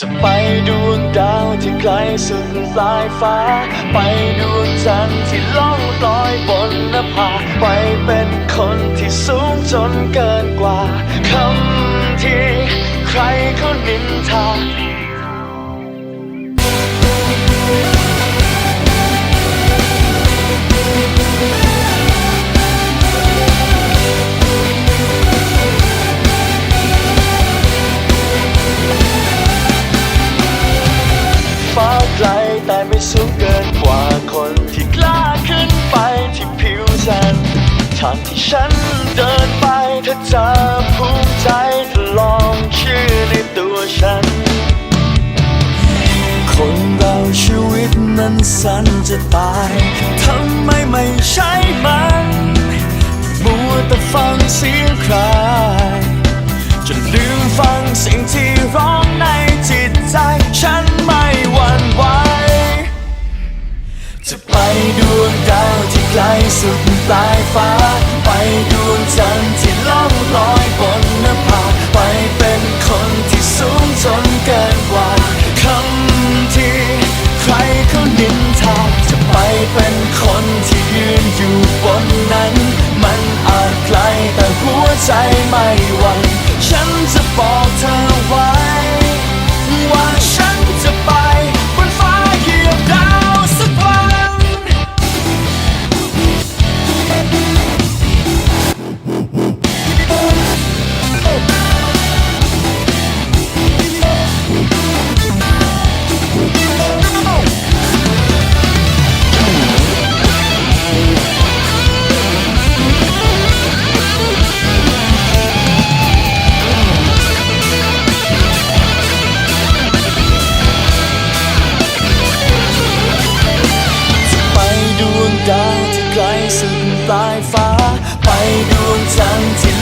จะไปดวงดาวที่ไกลสุดปลายฟ้า ไปดวงจันทร์ที่ล่องลอยบนนภาไปเป็นคนที่สูงจนเกินกว่าคำที่ใครเขานินทาางที่ฉันเดินไปถ้าจะภูมิใจเธอลองเชื่อในตัวฉัน คนเราชีวิตนั้นสั้นจะตายทำไมไม่ใช่มัน มัวแต่ฟังเสียงใครุดปลายฟ้า ไปดวงจันทร์ที่ล่องลอยบนนภาไปเป็นคนที่สูงจนเกินกว่าคำที่ใครเขานินทาจะไปเป็นคนที่ยืนอยู่บนนั้น มันอาจไกลแต่หัวใจ ดวงจันทร์